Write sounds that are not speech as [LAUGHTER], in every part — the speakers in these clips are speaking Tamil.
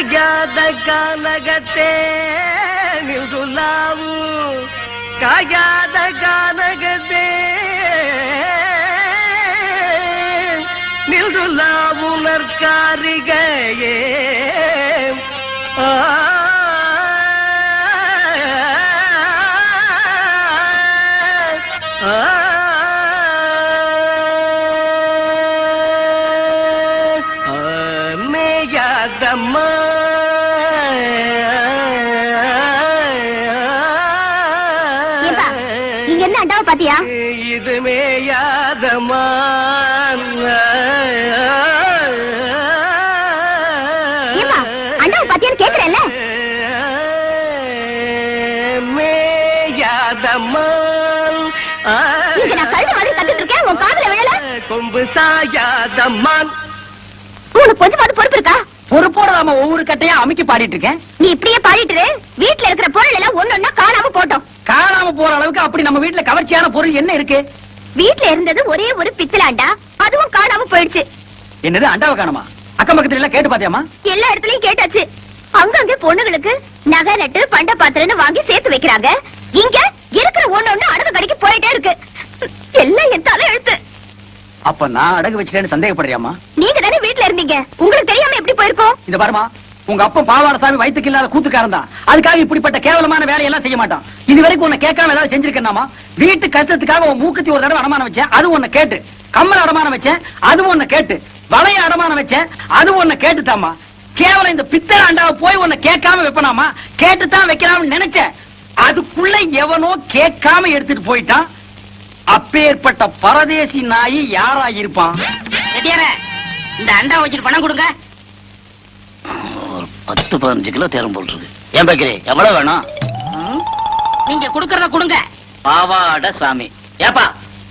ಅಜ್ಞಾತ ಕಾನಗತೆ ನಿಲ್ದು ನಾವು ಕಾಯಾದ ಕಾನಗತೆ ನಿಲ್ದು ನಾವು ನರ್ಕಾರಿಗೇ ಆ ಆ பாத்தியான்னு கேக்குறேன்ல? நான் இருக்கேன் உன் காதுல விழல. கொம்பு சாயாதம்மான் உனக்கு கொஞ்சமாவது பொறுப்பு இருக்கா பொறுப்போட நாம ஒவ்வொரு கட்டையா அமைக்கி பாடிட்டு இருக்கேன் நீ இப்படியே பாடிட்டு. வீட்ல இருக்கிற பொருள் எல்லாம் ஒன்னொன்னா காணாம போட்டோம். காணாம போற அளவுக்கு அப்படி நம்ம வீட்டுல கவர்ச்சியான பொருள் என்ன இருக்கு? வீட்ல இருந்தது ஒரே ஒரு பித்தளை அண்டா அதுவும் காணாம போயிடுச்சு. என்னது அண்டாவை காணுமா? அக்கம் பக்கத்துல எல்லாம் கேட்டு பாத்தியாமா எல்லா இடத்துலயும் கேட்டாச்சு. அங்கங்க பொண்ணுங்களுக்கு நகை நட்டு பண்ட பாத்திரம்னு வாங்கி சேர்த்து வைக்கிறாங்க. இங்க இருக்கிற ஒண்ணு ஒண்ணு அடகு கடைக்கு போயிட்டே இருக்கு. எல்லாம் என் தலை எழுத்து. அப்ப நான் அடகு வச்சிட்டேன்னு சந்தேகப்படுறியாமா நீங்க தானே வீட்ல இருந்தீங்க. உங்களுக்கு தெரியாம எப்படி போயிருக்கோம்? இந்த பாருமா. உங்க அப்பா பாவாடசாமி வயிற்றுக்கு இல்லாத கூத்துக்காரன் தான். அதுக்காக இப்படிப்பட்ட கேவலமான வேலையெல்லாம் செய்ய மாட்டான். இது வரைக்கும் உன்னை கேட்காம ஏதாவது செஞ்சிருக்கேனாமா வீட்டு கஷ்டத்துக்காக உன் மூக்கத்தி ஒரு தடவை அடமானம் வச்சேன். அது உன்னை கேட்டு. கம்மல் அடமானம் வச்சேன். அது உன்னை கேட்டு. வளைய அடமானம் வச்சேன். அது உன்னை கேட்டுட்டாமா கேவலம் இந்த பித்தளை அண்டாவை போய் உன்னை கேட்காம வைப்பனாமா கேட்டுத்தான் வைக்கலாம்னு நினைச்சேன். அதுக்குள்ள எவனோ கேட்காம எடுத்துட்டு போயிட்டான். அப்பேற்பட்ட பரதேசி நாயி யாரா இருப்பான் இந்த அண்டா வச்சுட்டு பணம் கொடுங்க. பத்து பதினஞ்சு கிலோ தேரம் போட்டுருக்கு ஏன் பாக்கிறே எவ்வளவு வேணும்? நீங்க கொடுக்கறத கொடுங்க. பாவாட சாமி. ஏப்பா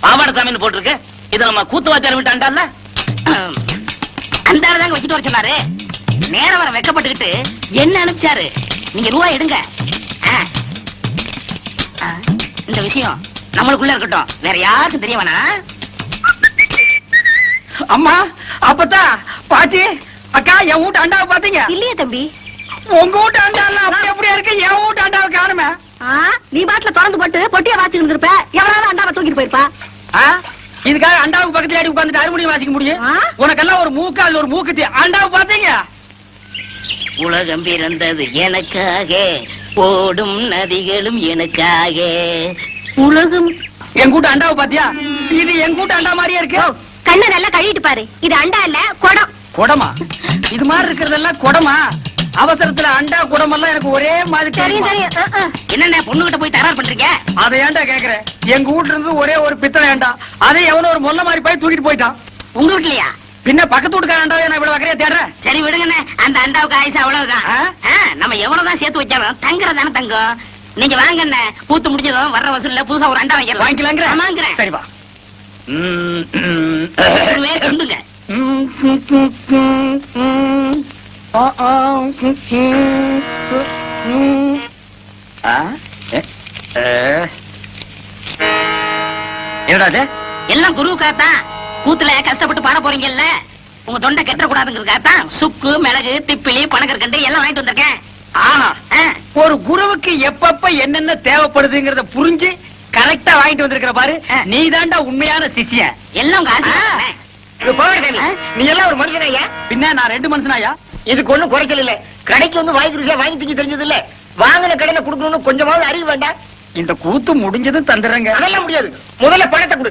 பாவாட சாமின்னு போட்டிருக்கு. இது நம்ம கூத்துவாத்தியார் விட்டு அண்டால அந்த தாங்க வச்சுட்டு வர சொன்னாரு. நேர வர வெக்கப்பட்டுக்கிட்டு என்ன அனுப்பிச்சாரு? நீங்க ரூபாய் எடுங்க. இந்த விஷயம் நம்மளுக்குள்ள இருக்கட்டும். வேற யாருக்கும் தெரிய வேணாம். அம்மா அப்பத்தா பாட்டி அக்கா என் வீட்டு அண்டாவை பாத்தீங்க இல்லையே தம்பி. உங்க வீட்டு அண்டாலாம் அப்படி அப்படியே இருக்கு? என் வீட்டு அண்டாவை காணுமே. ஆ, நீ பாட்டுல திறந்து போட்டு பொட்டிய வாச்சிட்டு இருந்திருப்ப. எவ்வளவு அண்டாவை தூக்கிட்டு போயிருப்பா? இதுக்காக அண்டாவுக்கு பக்கத்துல அடி உட்கார்ந்துட்டு அறுமணி வாசிக்க முடியும்? உனக்கெல்லாம் ஒரு மூக்கு அது ஒரு மூக்குத்தி. அண்டாவை பாத்தீங்க உலகம் பிறந்தது எனக்காக ஓடும் நதிகளும் எனக்காக. உலகம். என் கூட்டு அண்டாவை பாத்தியா இது என் கூட்டு அண்டா மாதிரியே இருக்கு. கண்ணை நல்லா கழுவிட்டு பாரு. இது அண்டா இல்ல குடம். குடமா? இது மாதிரி இருக்கிறதெல்லாம் குடமா? அவசரத்துல அண்டா குடமெல்லாம் எனக்கு ஒரே மாதிரி தெரியும்? தெரியுமா? என்னென்ன பொண்ணுகிட்ட போய் தரார் பண்றீங்க? அதை ஏன்டா கேக்குறேன் எங்க வீட்டுல இருந்து ஒரே ஒரு பித்தளை ஏண்டா அதை எவனோ ஒரு மொல்ல மாதிரி போய் தூக்கிட்டு போயிட்டான். உங்க வீட்லயா? பின்ன பக்கத்து வீட்டுக்கார அண்டாவை நான் இவ்வளவு வகையா தேடுறேன் சரி விடுங்கண்ணே. அந்த அண்டாவுக்கு ஆயுசு அவ்வளவுதான். நம்ம எவ்வளவுதான் சேர்த்து வச்சாலும் தங்குறதானே தங்கம். நீங்க வாங்கண்ணே. பூத்து முடிஞ்சதும் வர்ற வசூல்ல புதுசா ஒரு அண்டா வாங்கிடலாம். வாங்கிக்கலாங்கிற? ஆமாங்கிறேன். சரிப்பா ம், என்னடா எல்லாம் குருவுக்காகத்தான் கூத்துல கஷ்டப்பட்டு பாட போறீங்கல்ல? உங்க தொண்டை கெட்ட கூடாதுங்கிறதுக்காகத்தான் சுக்கு மிளகு திப்பிலி பனகற்கண்டு எல்லாம் வாங்கிட்டு வந்திருக்கேன். ஆஹா ஆ, ஒரு குருவுக்கு எப்பப்ப என்னென்ன தேவைப்படுதுங்கிறத புரிஞ்சு கரெக்டா வாங்கிட்டு வந்திருக்கிற பாரு. ஆ. நீதான்டா உண்மையான சிஷ்யன். எல்லாம் நீ. எல்லாம் ஒரு மனுஷன் ஐயா பின்ன நான் ரெண்டு மனுஷனாயா இதுக்கு ஒண்ணும் குறைக்கல இல்ல. கடைக்கு வந்து வாங்கி ருசியா வாங்கி திங்க தெரிஞ்சது இல்ல வாங்கின கடையில கொடுக்கணும்னு கொஞ்சமாவது அறிவு வேண்டாம் இந்த கூத்து முடிஞ்சதும் தந்துடுறேங்க. அதெல்லாம் முடியாது. முதல்ல பணத்தை கொடு.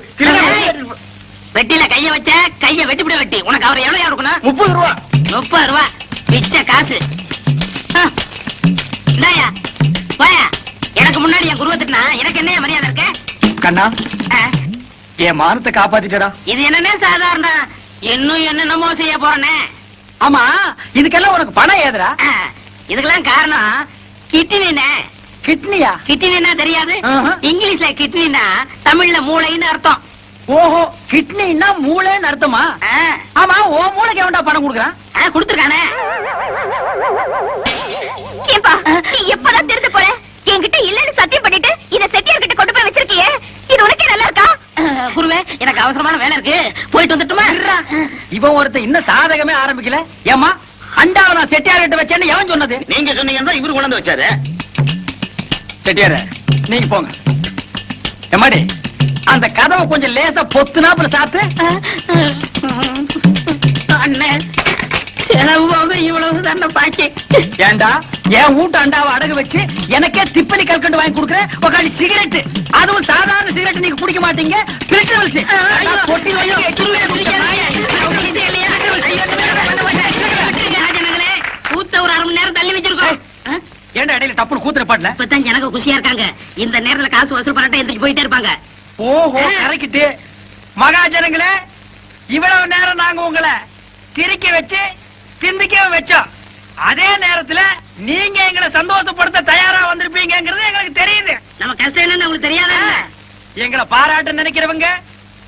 வெட்டில கைய வச்ச கைய வெட்டிப்பிட வெட்டி. உனக்கு அவர் எவ்வளவு இருக்கணும் முப்பது ரூபா. முப்பது ரூபா. பிச்ச காசு. போயா எனக்கு முன்னாடி என் குருவை திட்டினா எனக்கு என்ன மரியாதை இருக்க? கண்ணா என் மானத்தை காப்பாத்திட்டடா. இது என்னன்னே சாதாரண இன்னும் என்னென்னமோ செய்ய போறேனே. ஆமா இதுக்கெல்லாம் உனக்கு பணம் ஏதுடா? ஆ, இதுக்கெல்லாம் காரணம் கிட்னினே கிட்னியா? கிட்னினா தெரியாது. இங்கிலீஷ்ல கிட்னினா தமிழ்ல மூளைன்னு அர்த்தம். ஓஹோ கிட்னின்னா மூளைன்னு அர்த்தமா? ஆமா ஓ மூளைக்கு எவன்டா பணம் கொடுக்குறான்? கொடுத்திருக்கானே. ஏப்பா நீ எப்பதான் திருந்த போற? என்கிட்ட இல்லன்னு சத்தியம் பண்ணிட்டு இத செட்டியார் கிட்ட கொண்டு போய் வச்சிருக்கியே? இது உனக்கே நல்லா இருக்கா? குருவே எனக்கு அவசரமான வேலை இருக்கு. போயிட்டு வந்துட்டுமா இவன் ஒருத்தன் இன்னும் சாதகமே ஆரம்பிக்கல. ஏமா அண்டாவை நான் செட்டியார் கிட்ட வச்சேன்னு எவன் சொன்னது? நீங்க சொன்னீங்கன்னா இவரு கொண்டு வச்சாரு. செட்டியார நீங்க போங்க. எம்மாடி அந்த கதவை கொஞ்சம் லேசா பொத்துனாப்புல சாத்து. அண்ணே. செலவு போக இவ்வளவு தானே பாக்கி ஏண்டா என் வீட்டு அண்டாவை அடகு வச்சு எனக்கே திப்பலி கல்கண்டு வாங்கி கொடுக்குறேன் உக்காடி சிகரெட் அதுவும் சாதாரண சிகரெட் நீங்க குடிக்க மாட்டீங்க பிரிட்டர் வச்சு பொட்டி கூத்த ஒரு அரை மணி நேரம் தள்ளி வச்சிருக்கோம்? ஏண்டா இடையில டப்புனு கூத்துற பாட்டுல இப்பதான் எனக்கு குஷியா இருக்காங்க இந்த நேரத்துல காசு வசூல் பண்ணிட்டு எந்திரிச்சு போயிட்டே இருப்பாங்க ஓஹோ கரைக்கிட்டு மகாஜனங்களே இவ்வளவு நேரம் நாங்க உங்களை சிரிக்க வச்சு சிந்திக்க வச்சோம். அதே நேரத்துல நீங்க எங்களை சந்தோஷப்படுத்த தயாரா வந்திருப்பீங்கிறது எங்களுக்கு தெரியுது. நம்ம கஷ்டம் என்னன்னு உங்களுக்கு தெரியாதா எங்களை பாராட்ட நினைக்கிறவங்க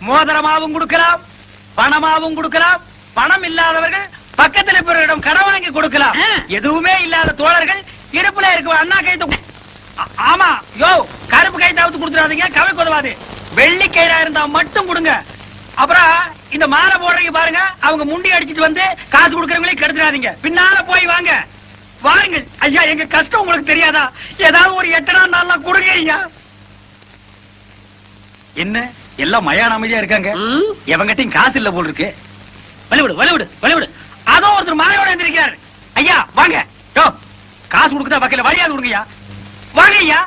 மோதிரமாவும் கொடுக்கலாம் பணமாவும் கொடுக்கலாம் பணம் இல்லாதவர்கள் பக்கத்துல இருப்பவர்களிடம் கடன் வாங்கி கொடுக்கலாம். எதுவுமே இல்லாத தோழர்கள் இடுப்புல இருக்க அண்ணா கைத்து ஆமா யோ கருப்பு கைத்தாவது கொடுத்துறாதீங்க கவை கொதவாது. வெள்ளி கயிறா இருந்தா மட்டும் கொடுங்க. அப்புறம் இந்த மாலை போடுறீங்க பாருங்க அவங்க முண்டி அடிச்சிட்டு வந்து காசு கொடுக்கறவங்களே கெடுத்துறாதீங்க. பின்னால போய் வாங்க. வாருங்கள். ஐயா எங்க கஷ்டம் உங்களுக்கு தெரியாதா? ஏதாவது ஒரு எட்டனா நாளா கொடுங்க ஐயா. என்ன? எல்லாம் மயான அமைதியா இருக்காங்க. எவங்கிட்டையும் காசு இல்ல போல் இருக்கு. வழிவிடு வழிவிடு வழிவிடு. அதோ ஒருத்தர் மாலையோட இருந்திருக்காரு ஐயா வாங்க. யோ காசு கொடுக்குதா வகையில வழியாது கொடுங்கய்யா. வாங்க ஐயா.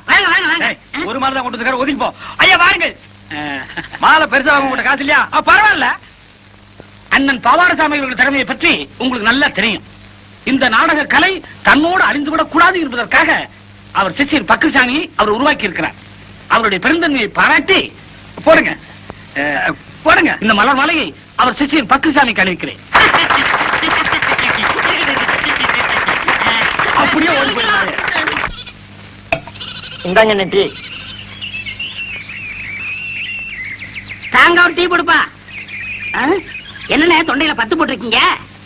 ஒரு மாலை தான் கொண்டு வந்துருக்காரு. ஒதுங்கி போ. ஐயா வாருங்கள். மாலை பெருசா வாங்க காசு இல்லையா? பரவாயில்ல. அண்ணன் பவாரசாமி அவர்கள் திறமையை பற்றி உங்களுக்கு நல்லா தெரியும். இந்த நாடக கலை தன்னோடு அழிந்துவிடக் கூடாது என்பதற்காக அவர் சிஷியர் பக்ரிசாமியை அவர் உருவாக்கி இருக்கிறார் அவருடைய பெருந்தன்மையை பாராட்டி போடுங்க. அஹ், போடுங்க. இந்த மலர் மாலையை அவர் சிஷியர் பக்ரிசாமிக்கு அளிக்கிறேன் அப்படியே ஓடி இந்தாங்க நெட்டி தாங்க ஒரு டீ கொடுப்பா ஆ? என்னண்ணே தொண்டையில பத்து போட்டிருக்கீங்க?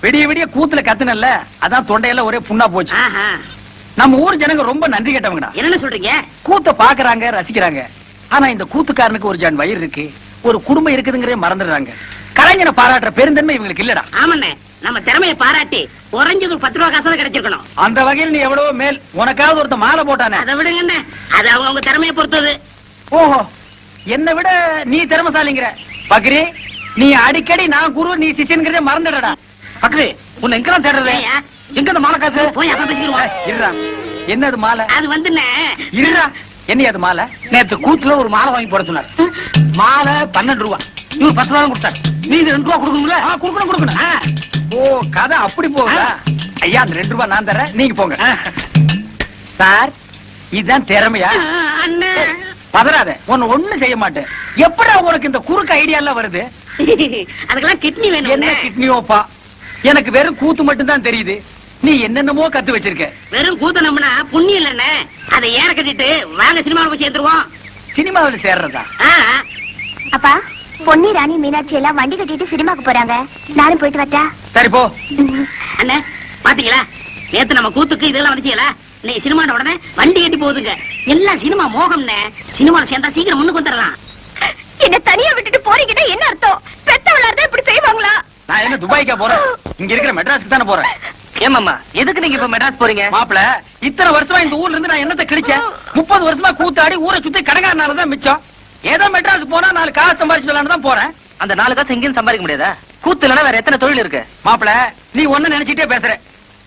விடிய விடிய கூத்துல கத்துனல்ல. அதான் தொண்டையெல்லாம் ஒரே புண்ணா போச்சு. நம்ம ஊர் ஜனங்க ரொம்ப நன்றி கேட்டவங்கடா என்னண்ணே சொல்றீங்க? கூத்த பாக்குறாங்க ரசிக்கிறாங்க. ஆனா இந்த கூத்துக்காரனுக்கு ஒரு ஜான் வயிறு இருக்கு. ஒரு குடும்பம் இருக்குதுங்கிறதே மறந்துடுறாங்க. கலைஞனை பாராட்டுற பெருந்தன்மை இவங்களுக்கு இல்லடா. ஆமாண்ணே நம்ம திறமையை பாராட்டி குறைஞ்சது ஒரு பத்து ரூபா காசாவது கிடைச்சிருக்கணும். அந்த வகையில் நீ எவ்வளவோ மேல் உனக்காவது ஒருத்த மாலை போட்டானே. அதை விடுங்கண்ணே அது அவங்க அவங்க திறமையை பொறுத்தது. ஓஹோ. என்னை விட நீ திறமசாலிங்கிற. பக்ரி நீ அடிக்கடி நான் குரு நீ சிஷியன்கிறதே மறந்துடடா. பக்ரி உன்னை எங்கெல்லாம் தேடுறது. எங்க இந்த மாலை காசு? போய் இருடா. என்னது மாலை? அது வந்துண்ணே இருடா. என்ன அது மாலை? நேத்து கூத்துல ஒரு மாலை வாங்கி போட சொன்னார். மாலை பன்னெண்டு ரூபா. இவர் பத்து ரூபா கொடுத்தாரு. நீங்க ரெண்டு ரூபா கொடுக்கணும்ல? கொடுக்கணும் கொடுக்கணும். ஓ கதை அப்படி போகுதா? ஐயா அந்த ரெண்டு ரூபாய் நான் தரேன். நீங்க போங்க. சார் இதுதான் திறமையா? அண்ணே. பதறாத உன்னை ஒண்ணும் செய்ய மாட்டேன். எப்படா உனக்கு இந்த குறுக்கு ஐடியா எல்லாம் வருது? அதுக்கெல்லாம் கிட்னி வேணும் என்ன கிட்னியோப்பா எனக்கு வெறும் கூத்து மட்டும் தான் தெரியுது. நீ என்னென்னமோ கத்து வச்சிருக்க. வெறும் கூத்த நம்பினா புண்ணியம் இல்லண்ணே. அதை ஏற கட்டிட்டு வாங்க சினிமாவில் போய் சேர்த்துருவோம் சினிமாவில் சேர்றதா? அப்பா பொன்னி ராணி மீனாட்சி எல்லாம் வண்டி கட்டிட்டு சினிமாக்கு போறாங்க. நானும் போயிட்டு வரட்டா? சரி போ. அண்ணே பாத்தீங்களா? நேத்து நம்ம கூத்துக்கு இதெல்லாம் வந்துச்சீங்களா? நீ சினிமா உடனே வண்டி ஏத்தி போகுதுங்க. எல்லாம் சினிமா மோகம்னே சினிமாவில் சேர்ந்தா சீக்கிரம் முன்னுக்கு வந்துடலாம். என்ன தனியா விட்டுட்டு போறீங்கன்னா என்ன அர்த்தம்? பெத்தவளா இருந்தா இப்படி செய்வாங்களா? நான் என்ன துபாய்க்கா போறேன்? இங்க இருக்கிற மெட்ராஸ்க்கு தானே போறேன். ஏமாமா எதுக்கு நீங்க இப்ப மெட்ராஸ் போறீங்க? மாப்பிள இத்தனை வருஷமா இந்த ஊர்ல இருந்து நான் என்னத்தை கிழிச்சேன்? முப்பது வருஷமா கூத்தாடி ஊரை சுத்தி கடங்காரனால தான் மிச்சம். ஏதோ மெட்ராஸ் போனா நாலு காசு சம்பாரிச்சு தான் போறேன். அந்த நாலு காசு எங்கேயும் சம்பாதிக்க முடியாதா? கூத்து இல்லைன்னா வேற எத்தனை தொழில் இருக்கு? மாப்பிள நீ ஒண்ணு நினைச்சிட்டே பேசுற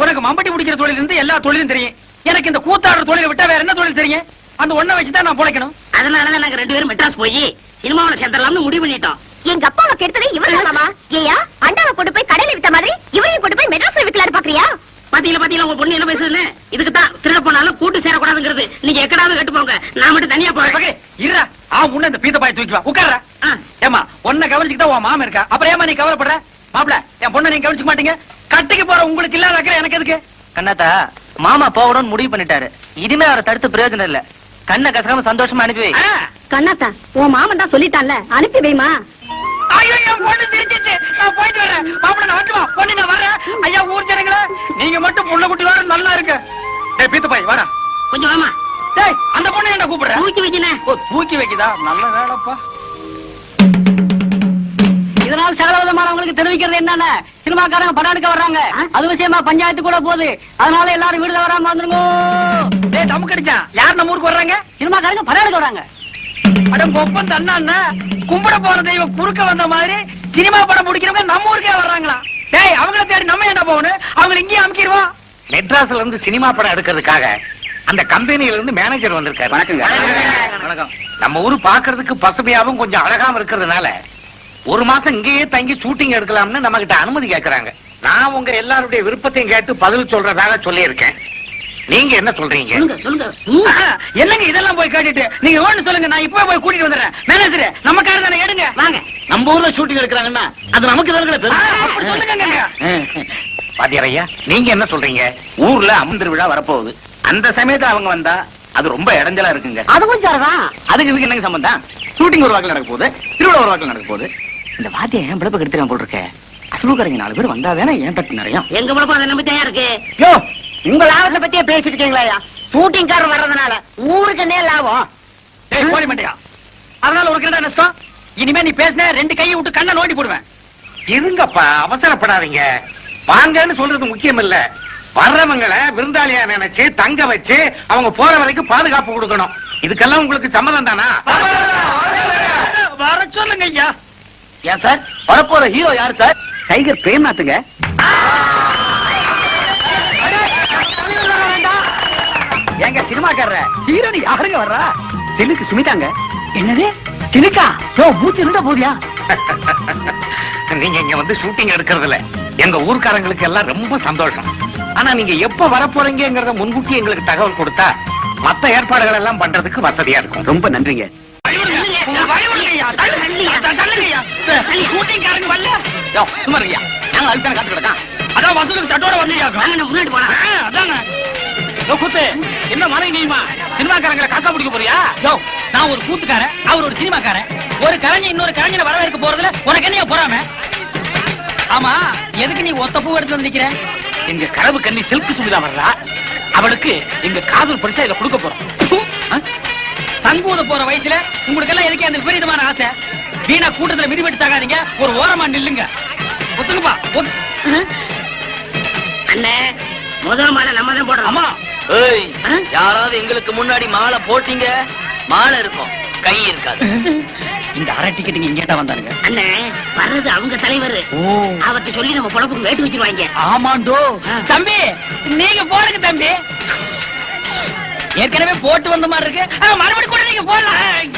உனக்கு மம்பட்டி முடிக்கிற தொழில் இருந்து எல்லா தொழிலும் தெரியும். எனக்கு இந்த கூத்தாடுற தொழிலை விட்டா வேற என்ன தொழில் தெரியும் அந்த ஒண்ணை வச்சுதான் நான் பொழைக்கணும். அதனாலதான் நாங்க ரெண்டு பேரும் மெட்ராஸ் போய் சினிமாவில் சேர்ந்துடலாம்னு முடிவு பண்ணிட்டோம். எங்க அப்பாவை கெடுத்ததே இவரு மாமா. ஏயா அண்டாவை கொண்டு போய் கடையில வித்த மாதிரி இவரையும் கொண்டு போய் மெட்ராஸ்ல விக்கலான்னு பாக்குறியா? பாத்தீங்களா பாத்தீங்களா உங்க பொண்ணு என்ன பேசுதுன்னு? இதுக்கு தான் திருட போனாலும் கூட்டு சேரக்கூடாதுங்கிறது. நீங்க எக்கடாவது கட்டு போங்க. நான் மட்டும் தனியா போறேன். இருடா. ஆ முன்ன இந்த பீத்த பாய் தூக்கி வா உட்கார்ற. ஆ. ஏமா உன்னை கவனிச்சுக்கிட்டா உன் மாமன் இருக்கா? அப்புறம் ஏமா நீ கவலைப்படுற? மாப்பிள என் பொண்ணை நீங்க கவனிச்சுக்க மாட்டீங்க. கட்டிக்கு போற உங்களுக்கு இல்லாத எனக்கு எதுக்கு? கண்ணாத்தா மாமா போகணும்னு முடிவு பண்ணிட்டாரு. இனிமே அவரை தடுத்து பிரயோஜனம் இல்ல. கண்ணை கசகாம சந்தோஷமா அனுப்பி வை. கண்ணாத்தா உன் மாமன் தான் சொல்லிட்டான்ல. அனுப்பி வைமா. ஐயோ என் பொண்ணு சிரிச்சிச்சு. நான் போயிட்டு வரேன். மாப்பிள நான் வைக்குமா பொண்ணு நான் வரேன் ஐயா ஊர் ஜனங்களே நீங்க மட்டும் புள்ள குட்டி வர நல்லா இருக்கு. டேய் பீத்த பாய் வாடா. கொஞ்சம் வாமா. டேய் அந்த பொண்ணு என்ன கூப்பிடுற? தூக்கி வைக்கினே ஓ தூக்கி வைக்குதா? நல்ல வேலைப்பா. இதனால் சகல விதமானவங்களுக்கு தெரிவிக்கிறது என்னன்னா சினிமாக்காரங்க படம் எடுக்க வர்றாங்க. அது விஷயமா பஞ்சாயத்து கூட போகுது. அதனால எல்லாரும் வீடு வராம வந்துருங்க. டேய் தமக்கு அடிச்சா யார் நம்ம ஊருக்கு வர்றாங்க? சினிமாக்காரங்க படம் எடுக்க வராங்க அடம் ஒப்பந்த அண்ணா கும்பிட போற தெய்வம் குறுக்க வந்த மாதிரி சினிமா படம் பிடிக்கிறவங்க நம்ம ஊருக்கே வர்றாங்களா? டேய் அவங்கள தேடி நம்ம என்ன போகணும்? அவங்கள இங்கேயே அமுக்கிடுவோம். மெட்ராஸ்ல இருந்து சினிமா படம் எடுக்கிறதுக்காக அந்த கம்பெனியில இருந்து மேனேஜர் வந்திருக்காரு. வணக்கம். நம்ம ஊரு பாக்குறதுக்கு பசுமையாவும் கொஞ்சம் அழகாவும் இருக்கிறதுனால ஒரு மாசம் இங்கேயே தங்கி ஷூட்டிங் எடுக்கலாம்னு நம்ம கிட்ட அனுமதி கேக்குறாங்க. நான் உங்க எல்லாருடைய விருப்பத்தையும் கேட்டு பதில் சொல்றதாக சொல்லியிருக்கேன். நீங்க என்ன சொல்றீங்க? சொல்லுங்க என்னங்க இதெல்லாம் போய் கேட்டுட்டு? நீங்க ஒண்ணு சொல்லுங்க நான் இப்பவே போய் கூட்டிட்டு வந்துடுறேன். மேனேஜர் நம்ம கார் தானே எடுங்க. வாங்க. நம்ம ஊர்ல ஷூட்டிங் எடுக்கிறாங்கன்னா அது நமக்கு சொல்லுங்க பாத்தியார் ஐயா நீங்க என்ன சொல்றீங்க? ஊர்ல அமர்ந்து விழா வரப்போகுது. அந்த சமயத்துல அவங்க வந்தா அது ரொம்ப இடைஞ்சலா இருக்குங்க. அதுவும் சரிதான். அதுக்கு இதுக்கு என்னங்க சம்பந்தம்? ஷூட்டிங் ஒரு வாக்கில் நடக்க போகுது திருவிழா ஒரு வாக்கில் நடக்க போகுது. இந்த வாத்தியம் ஏன் பிழப்பு கெடுத்துறான் போல் இருக்க அசுலுக்காரங்க நாலு பேர் வந்தா தானே ஏன் தட்டு நிறைய எங்க பழக்கம் அதை நம்பி தான் இருக்கு? யோ உங்க லாபத்தை பத்தியே பேசிட்டு இருக்கீங்களா ஷூட்டிங் காரர் வர்றதுனால ஊருக்கு என்ன லாபம்? டேய் போடி மாட்டியா அதனால உனக்கு என்ன நஷ்டம்? இனிமே நீ பேசின ரெண்டு கையை விட்டு கண்ணை நோண்டி போடுவேன். இருங்கப்பா அவசரப்படாதீங்க. வாங்கன்னு சொல்றது முக்கியம் இல்ல வர்றவங்களை விருந்தாளியா நினைச்சு தங்க வச்சு அவங்க போற வரைக்கும் பாதுகாப்பு கொடுக்கணும். இதுக்கெல்லாம் உங்களுக்கு சம்மதம் தானா? வர சொல்லுங்க ஐயா. ஏன் சார்? வரப்போற ஹீரோ யாரு சார்? டைகர் பிரேம்நாத்துங்க. எங்க சினிமாக்காரர? ஹீரோனி யாருங்க வர்றா? சிலுக்கு சுமிதாங்க. என்னது? சிலுக்கா யோ மூச்சு இருந்தா போதியா? நீங்க இங்க வந்து ஷூட்டிங் எடுக்கிறதுல எங்க ஊர்க்காரங்களுக்கு எல்லாம் ரொம்ப சந்தோஷம். ஆனா நீங்க எப்ப வரப்போறீங்கிறத முன்கூட்டி எங்களுக்கு தகவல் கொடுத்தா மத்த ஏற்பாடுகள் எல்லாம் பண்றதுக்கு வசதியா இருக்கும். ரொம்ப நன்றிங்க. சும்மா இருக்கியா? நாங்க அதுக்கு தானே காத்து கிடக்கோம் அதான் வசூலுக்கு தட்டோட வரலையாக்கும் வாங்க, நான் முன்னாடி போலாம் ஆ, அதாங்க யோ, கூத்து என்ன மனை நீமா சினிமாக்காரங்களை காக்கா பிடிக்க போறியா? யோ நான் ஒரு கூத்துக்காரன் அவர் ஒரு சினிமாக்காரன். ஒரு கலைஞன் இன்னொரு கலைஞனை வரவேற்க போறதுல உனக்கு என்னைய போறாம? ஆமா எதுக்கு நீ ஒத்த பூ எடுத்து வந்து நிக்கிற? எங்க கனவு கண்ணி சில்க் சுமிதா வர்றா? அவளுக்கு எங்க காதல் பரிசா இதை கொடுக்க போறோம்? சங்கூத போற வயசுல உங்களுக்கு எல்லாம் எதுக்கு அந்த விபரீதமான ஆசை? வீணா கூட்டத்துல மிதிபட்டு சாகாதீங்க ஒரு ஓரமா நில்லுங்க. ஒத்துக்குப்பா. ஒத்- அண்ணே முதல் மாலை நம்ம தான் போடுறோம் அம்மா. ஏய் ஆ? யாராவது எங்களுக்கு முன்னாடி மாலை போட்டீங்க? மாலை இருக்கும். கை இருக்காது. இந்த அரை டிக்கெட் இங்க தான் வந்தானுங்க. அண்ணே வர்றது அவங்க தலைவர். ஓ. அவர்கிட்ட சொல்லி நம்ம பொழப்புக்கு வேட்டு வச்சிருவாங்க. ஆமாண்டோ. தம்பி நீங்க போடுங்க தம்பி. ஏற்கனவே போட்டு வந்த மாதிரி இருக்கு. மறுபடியும் கூட நீங்க போடலாம்.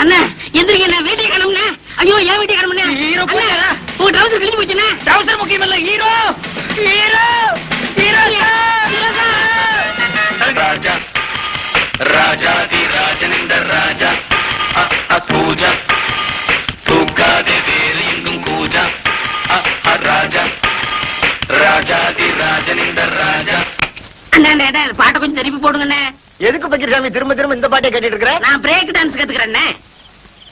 அண்ணா எந்திரிங்க நான் வீட்டுக்கு கிளம்புனே ஐயோ ஏன் வீட்டுக்கு கிளம்புனே ஹீரோ போயிட்டாரா? உங்க ட்ரௌசர் கிழிஞ்சு போச்சுண்ணே. அவசரம் முக்கியம் இல்ல ஹீரோ! ஹீரோ ஹீரோ ராஜா ராஜாதி ராஜனிந்த ராஜா அ, அ, பூஜா. பாட்டை கொஞ்சம் திருப்பி போடுங்கண்ணே. எதுக்கு பக்கிரசாமி திரும்ப திரும்ப இந்த பாட்டை கேட்டுட்டு இருக்கிற? நான் பிரேக் டான்ஸ் கத்துக்கிறேண்ணே.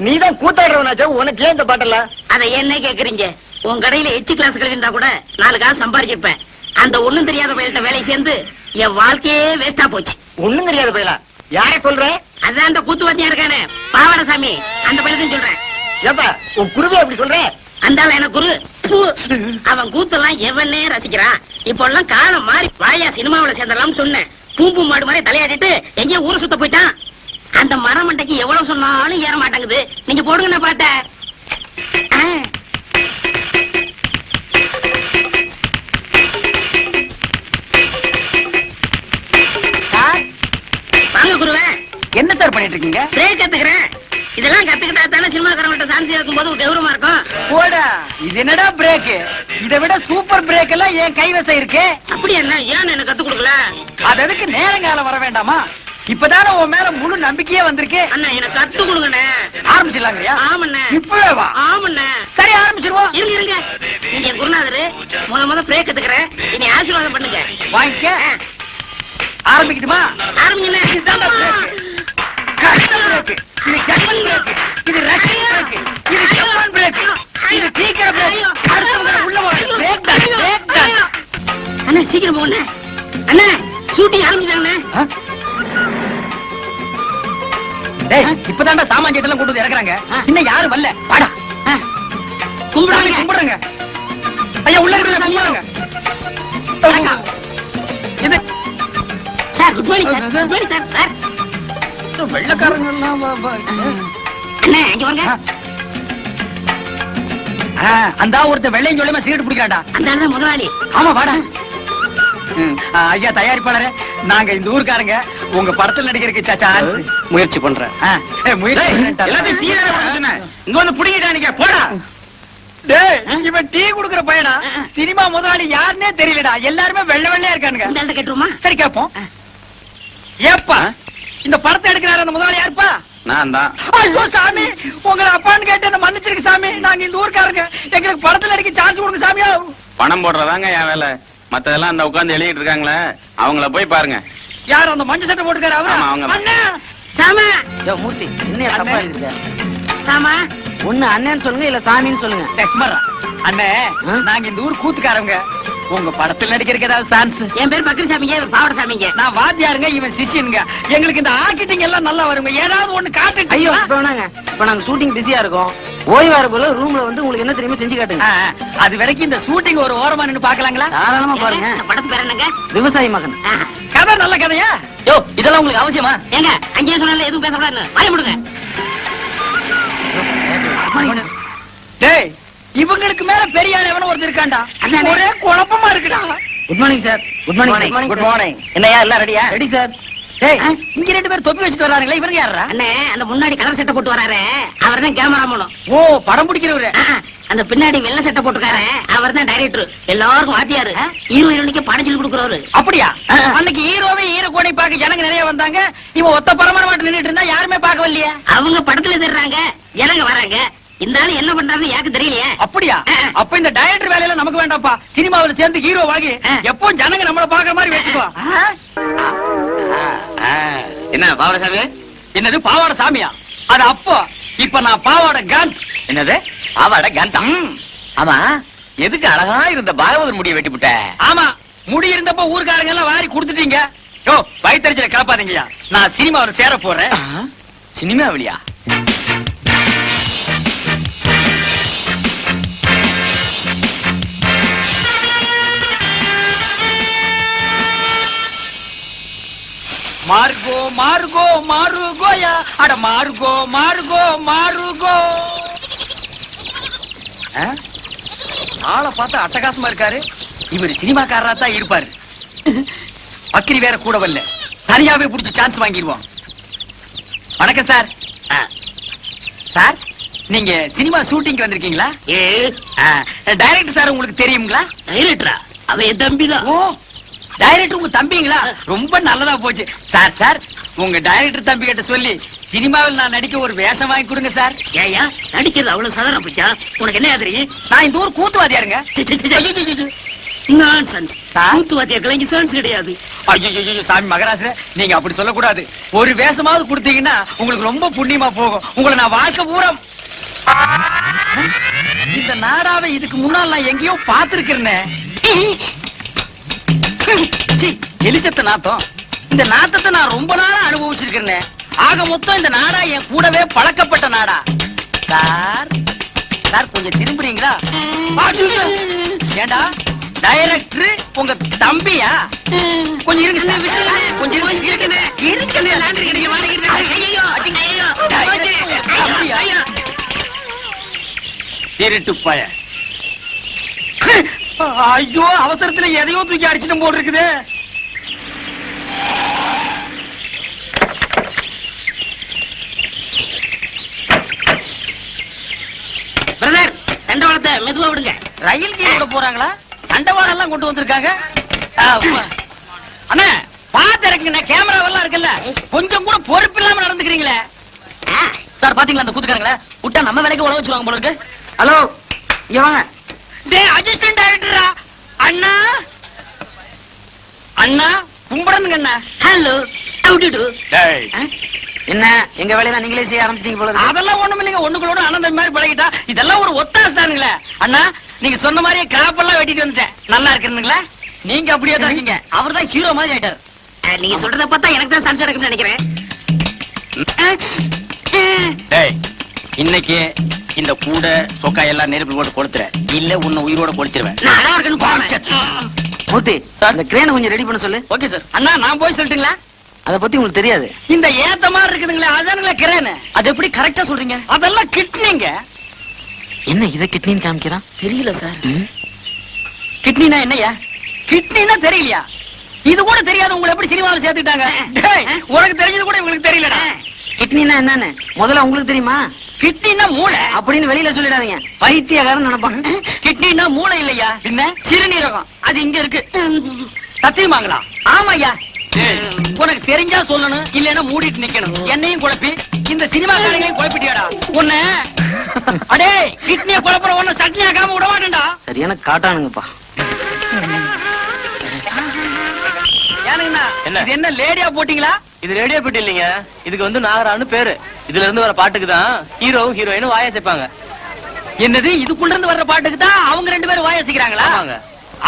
நீ தான் கூத்தாடுறவனாச்சா உனக்கு ஏன் இந்த பாட்டெல்லாம்? அதை என்ன கேக்குறீங்க? உன் கடையில எச்சு கிளாஸ் கழிந்தா கூட நாலு காசு சம்பாதிச்சிருப்பேன் அந்த ஒண்ணும் தெரியாத பையன்ட்ட வேலை சேர்ந்து என் வாழ்க்கையே வேஸ்டா போச்சு. ஒண்ணும் தெரியாது பையலா? யார சொல்ற? அதான் அந்த கூத்துவாத்தியா இருக்கானே. பாவனசாமி அந்த பையன் சொல்றேன். ஏப்பா உன் குருவி அப்படி சொல்ற? அந்த ஆளு எனக்கு குரு. அவன் கூத்தெல்லாம் எவனே ரசிக்கிறான். இப்போ எல்லாம் காலம் மாறி வாயா சினிமாவுல சேர்ந்தலாம் சொன்னேன். பூம்பு மாடு மாதிரி தலையாடிட்டு எங்கேயோ ஊரை சுத்த போயிட்டான். அந்த மரமண்டைக்கு எவ்வளவு சொன்னாலும் ஏற மாட்டேங்குது. நீங்க போடுங்க நான் பாட்ட வாங்க குருவே. என்ன சார் பண்ணிட்டு இருக்கீங்க? பிரேக் கத்துக்கிறேன் இதெல்லாம் கத்துக்கிட்டா தானே சினிமாக்காரங்கள்ட்ட சான்ஸ் இருக்கும் போது கௌரவமா இருக்கும்? போடா. இது என்னடா பிரேக் இதை விட சூப்பர் பிரேக் எல்லாம் என் கைவசம் இருக்கே. அப்படி என்ன? ஏன் எனக்கு கத்து கொடுக்கல? அது எதுக்கு நேரங்காலம் வர வேண்டாமா? இப்பதானே உன் மேல முழு நம்பிக்கையே வந்திருக்கு. அண்ணா எனக்கு கத்து கொடுங்கண்ணே. ஆரம்பிச்சிடலாங்கய்யா? ஆமண்ணே. இப்பவே வா. ஆமண்ணே. சரி ஆரம்பிச்சிருவோம். இருங்க இருங்க. நீங்க குருநாதரு. முத முத பிரேக் கத்துக்கிறேன் இனி ஆசீர்வாதம் பண்ணுங்க. வாங்கிக்க. ஆரம்பிக்கட்டுமா. கஷ்ட பிரேக் இது ஜெர்மன் பிரேக் இது ரஷ்யன் பிரேக் இது ஜப்பான் பிரேக் இது சீக்கிர பிரேக் அடுத்தவங்க உள்ள பிரேக் தான் பிரேக் தான் அண்ணா சீக்கிரம் போங்க. அண்ணா ஷூட்டிங் ஆரம்பிச்சாங்கண்ணே? டேய் இப்பதான்டா சாமான் எல்லாம் கொண்டு வந்து இறக்குறாங்க. இன்னும் யாரும் வரல. வாடா. சாமி, கும்பிடுவாங்க கும்பிடுறேங்க. ஐயா உள்ள இருக்கிற. இது sir good morning sir. Good morning sir sir. வெள்ளக்காரங்க எல்லாம் அந்த ஒருத்த வெள்ளையும் பிடிக்காடா அந்த முதலாளி. ஆமா வாடா. ம், ஆ, ஐயா தயாரிப்பாளரே நாங்க இந்த ஊர்க்காரங்க. உங்க படத்துல நடிக்கிறதுக்கு சாச்சா முயற்சி பண்றேன். இங்க வந்து போடா. டேய், இவன் டீ குடுக்குற பையனா? சினிமா முதலாளி யாருன்னே தெரியலடா. எல்லாருமே வெள்ளை வெள்ளையா இருக்கானுங்க. சரி கேப்போம். ஏப்பா? இந்த படத்தை எடுக்கிறாரு அந்த முதலாளி யாருப்பா? நான் தான். ஐயோ சாமி. உங்களை அப்பான்னு கேட்டு என்ன மன்னிச்சிருக்கு சாமி. நாங்க இந்த ஊர்க்காரங்க. எங்களுக்கு படத்துல நடிக்க சான்ஸ் கொடுங்க சாமியா. பணம் போடுறதாங்க என் வேலை. மத்ததெல்லாம் அந்த உட்கார்ந்து எழுதிட்டு இருக்காங்களே அவங்கள போய் பாருங்க. யார் அந்த மஞ்சள் சட்டை போட்டுக்காரு ஆமா, அவரா அவங்க. அண்ணா! சாமா! மூர்த்தி என்ன தப்பா சாமா ஒண்ணு அண்ணன் சொல்லுங்க இல்ல சாமின்னு சொல்லுங்க. லட்சுமரா அண்ணே ஆ? நாங்க இந்த ஊர் கூத்துக்காரங்க உங்க படத்துல நடிக்கிறதுக்கு ஏதாவது சான்ஸ் என் பேர் பக்ரி சாமிங்க இவர் பாவட சாமிங்க நான் வாத்தியாருங்க இவன் சிஷியனுங்க. எங்களுக்கு இந்த ஆக்கிட்டிங் எல்லாம் நல்லா வருங்க. ஏதாவது ஒண்ணு காட்டு ஐயோ வேணாங்க இப்ப நாங்க ஷூட்டிங் பிஸியா இருக்கோம். ஓய்வா போல ரூம்ல வந்து உங்களுக்கு என்ன தெரியுமோ செஞ்சு காட்டுங்க. அது வரைக்கும் இந்த ஷூட்டிங் ஒரு ஓரமா நின்னு பாக்கலாங்களா தாராளமா பாருங்க. இந்த படத்து பேர் என்னங்க? விவசாயி மகன். கதை நல்ல கதையா? யோ இதெல்லாம் உங்களுக்கு அவசியமா? ஏங்க அங்கேயே சொன்னால எதுவும் பேசக்கூடாது வாய முடுங்க. டேய் இவங்களுக்கு மேல பெரிய ஆள் ஒருத்தர் இருக்காண்டா. ஒரே குழப்பமா இருக்குடா. Good morning sir good morning good morning என்னையா எல்லாம் ரெடியா? ரெடி சார் இங்க ரெண்டு பேர் தொப்பி வச்சுட்டு வர்றாங்களே இவங்க யாரா அண்ணே அந்த முன்னாடி கலர் சட்டை போட்டு வராரு. அவர் தான் கேமரா மூலம். ஓ படம் பிடிக்கிறவரு. அந்த பின்னாடி வெள்ளை சட்டை போட்டுக்காரு அவர் தான் டைரக்டர் எல்லாருக்கும் வாத்தியாரு. ஹீரோ ஹீரோனிக்கு படம் சொல்லி கொடுக்குறவரு. அப்படியா. அன்னைக்கு ஹீரோவே ஹீரோ கோடை பார்க்க ஜனங்க நிறைய வந்தாங்க. இவன் ஒத்த பரமர மாட்டு நின்னுட்டு இருந்தா யாருமே பார்க்கவில்லையே. அவங்க படத்துல தர்றாங்க ஜனங்க வராங்க. இந்த ஆளு என்ன பண்றாருன்னு எனக்கு தெரியலையே. அப்படியா. அப்ப இந்த டைரக்டர் வேலையில நமக்கு வேண்டாம்ப்பா. சினிமாவுல சேர்ந்து ஹீரோ வாங்கி. எப்போ ஜனங்க நம்மள பாக்குற மாதிரி வச்சுக்கோ. என்ன பாவரசாமி என்னது பாவாடை சாமியா? அது அப்போ. இப்ப நான் பாவாடை காந்த் என்னது? பாவாட கந்தம் ஆமா. எதுக்கு அழகா இருந்த பாகவதர் முடிய வெட்டி விட்ட ஆமா. முடி இருந்தப்ப ஊர்க்காரங்க எல்லாம் வாரி கொடுத்துட்டீங்க. யோ வயிற்றுல கிளப்பாதீங்கய்யா. நான் சினிமாவுல சேர போறேன். சினிமாவிலியா? மார்கோ மார்கோ மாருகோயா அட மார்கோ மார்கோ மாருகோ ஆ? ஆளை பார்த்தா அட்டகாசமா இருக்காரு. இவர் சினிமாக்காரரா தான் இருப்பாரு. பக்கிரி வேற கூட வரல. தனியாவே புடிச்சு சான்ஸ் வாங்கிடுவோம். வணக்கம் சார். ஆ. சார் நீங்க சினிமா ஷூட்டிங் வந்திருக்கீங்களா? டைரக்டர் சார் உங்களுக்கு தெரியுங்களா? டைரக்டரா? அவன் தம்பி தான். ஓ டைரக்டர் உங்க தம்பிங்களா? ரொம்ப நல்லதா போச்சு. சார் சார் உங்க டைரக்டர் தம்பி கிட்ட சொல்லி சினிமாவில் நான் நடிக்க ஒரு வேஷம் வாங்கி கொடுங்க சார் ஏயா நடிக்கிறது அவ்வளவு சாதாரண போச்சா? உனக்கு என்ன தெரியும் நான் இந்த ஊர் கூத்துவாதியாருங்க. நீங்க அப்படி சொல்லக்கூடாது. ஒரு வேஷமாவது கொடுத்தீங்கன்னா உங்களுக்கு ரொம்ப புண்ணியமா போகும். உங்களை நான் வாழ்க்கை பூரா இந்த நாடாவை இதுக்கு முன்னால் நான் எங்கேயோ பார்த்திருக்கிறேனே. [LAUGHS] எலிச்சத்த நாத்தம். இந்த நாத்தத்தை நான் ரொம்ப நாளா அனுபவிச்சிருக்கிறேன். ஆக மொத்தம் இந்த நாடா என் கூடவே பழக்கப்பட்ட நாடா. சார் சார் கொஞ்சம் திரும்புறீங்களா? ஏண்டா டைரக்டர் உங்க தம்பியா? கொஞ்சம் இருங்க கொஞ்சம் இருங்க, இருக்கண்ணே. லாண்டரி கடைக்கு வாடகை இருக்கு. ஐயையோ, திருட்டு பய ஐயோ அவசரத்துல எதையோ தூக்கி அடிச்சிட்டு போல் இருக்குது பிரதர் தண்டவாளத்தை மெதுவா விடுங்க. ரயில் கீழ போறாங்களா? தண்டவாளம் எல்லாம் கொண்டு வந்திருக்காங்க. அண்ணா பாத்து இறக்குங்கண்ணா கேமராவெல்லாம் இருக்குல்ல. கொஞ்சம் கூட பொறுப்பு இல்லாம நடந்துக்கிறீங்களே. சார் பாத்தீங்களா அந்த கூத்துக்காரங்களா? விட்டா நம்ம வேலைக்கு உழவு வச்சிருவாங்க போல இருக்கு. ஹலோ டேய் அசிஸ்டன்ட் டைரக்டரா அண்ணா? அண்ணா கும்பிடணுங்க அண்ணா. ஹலோ அவுட்டு டேய். என்ன எங்க வேலையெல்லாம் நீங்களே செய்ய ஆரம்பிச்சிட்டீங்க போல அதெல்லாம் ஒண்ணும் இல்லைங்க ஒண்ணுங்களோட ஆனந்தம் மாதிரி பழகிட்டா இதெல்லாம் ஒரு ஒத்தாசு தானுங்களே. அண்ணா நீங்க சொன்ன மாதிரியே கிராப்பெல்லாம் வெட்டிட்டு வந்துட்டேன். நல்லா இருக்குதுங்களா நீங்க அப்படியே தான் இருக்கீங்க. அவர் தான் ஹீரோ மாதிரி ஆயிட்டார். நீங்க சொல்றத பார்த்தா எனக்கு தான் சன்ஸ் நினைக்கிறேன். இன்னைக்கு இந்த கூட சொக்கா எல்லாம் நெருப்பு போட்டு கொளுத்துற. இல்ல உன்னை உயிரோட போறேன். மூர்த்தி சார். இந்த கிரேனை கொஞ்சம் ரெடி பண்ண சொல்லு. Okay sir. அண்ணா நான் போய் சொல்லட்டுங்களா? அத பத்தி உங்களுக்கு தெரியாது. இந்த ஏத்த மாதிரி இருக்குதுங்களே அதானுங்களே கிரேனு. அது எப்படி கரெக்டா சொல்றீங்க? அதெல்லாம் கிட்னிங்க. என்ன இத கிட்னின்னு காமிக்கிறான் தெரியல சார். கிட்னினா என்னய்யா? கிட்னினா தெரியலையா? இது கூட தெரியாது உங்களை எப்படி சினிமாவில் சேர்த்துட்டாங்க உனக்கு தெரிஞ்சது கூட இவங்களுக்கு தெரியலடா. கிட்னினா என்னன்னு? முதல்ல உங்களுக்கு தெரியுமா? கிட்னினா மூளை. அப்படின்னு வெளியில சொல்லிடாதீங்க. பைத்தியக்காரன் நினைப்பான் கிட்னினா மூளை இல்லையா? என்ன சிறுநீரகம். அது இங்க இருக்கு. சத்தியமாங்களா ஆமாய்யா. உனக்கு தெரிஞ்சா சொல்லணும் இல்லைன்னா மூடிட்டு நிக்கணும். என்னையும் குழப்பி இந்த சினிமா காரங்களையும் குழப்பிட்டியாடா? உன்ன? அடே கிட்னிய குழப்புற உன்ன சட்னி ஆக்காம விட மாட்டேன்டா. சரியான காட்டானுங்கப்பா. ஏனுங்கண்ணா என்ன லேடியா போட்டீங்களா? இது ரேடியோ பெட்டி இல்லைங்க. இதுக்கு வந்து நாகரான்னு பேரு. இதுல இருந்து வர பாட்டுக்கு தான் ஹீரோவும் ஹீரோயினும் வாய சேர்ப்பாங்க என்னது? இதுக்குள்ள இருந்து வர்ற பாட்டுக்கு தான் அவங்க ரெண்டு பேரும் வாயசிக்கிறாங்களா.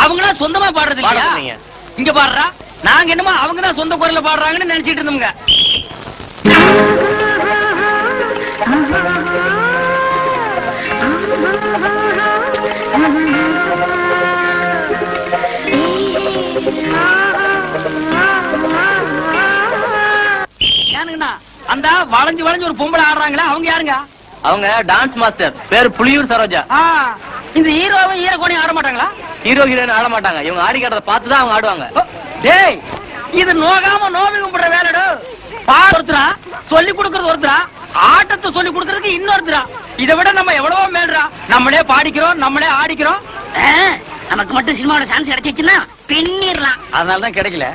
அவங்களா சொந்தமா பாடுறது இல்லையா. இங்க பாடுறா? நாங்க என்னமோ அவங்க தான் சொந்த குரல்ல பாடுறாங்கன்னு நினைச்சிட்டு இருந்தோம்ங்க. அந்த வளைஞ்சு வளைஞ்சு ஒரு பொம்பளை ஆடுறாங்களா அவங்க யாருங்க? அவங்க டான்ஸ் மாஸ்டர் பேரு புலியூர் சரோஜா. இந்த ஹீரோவும் ஹீரோகோனையும் ஆட மாட்டாங்களா? ஹீரோ ஹீரோயின் ஆட மாட்டாங்க. இவங்க ஆடி காட்டுறத பார்த்து தான் அவங்க ஆடுவாங்க. டேய் இது நோகாம நோவி கும்பிடுற வேலைடு. பாடு ஒருத்தரா சொல்லி கொடுக்கறது ஒருத்தரா ஆட்டத்தை சொல்லி கொடுக்கறதுக்கு இன்னொருத்தரா. இதை விட நம்ம எவ்வளவோ மேல்றா. நம்மளே பாடிக்கிறோம் நம்மளே ஆடிக்கிறோம். நமக்கு மட்டும் சினிமாவோட சான்ஸ் கிடைச்சிச்சுன்னா பின்னிடலாம். அதனால தான் கிடைக்கல.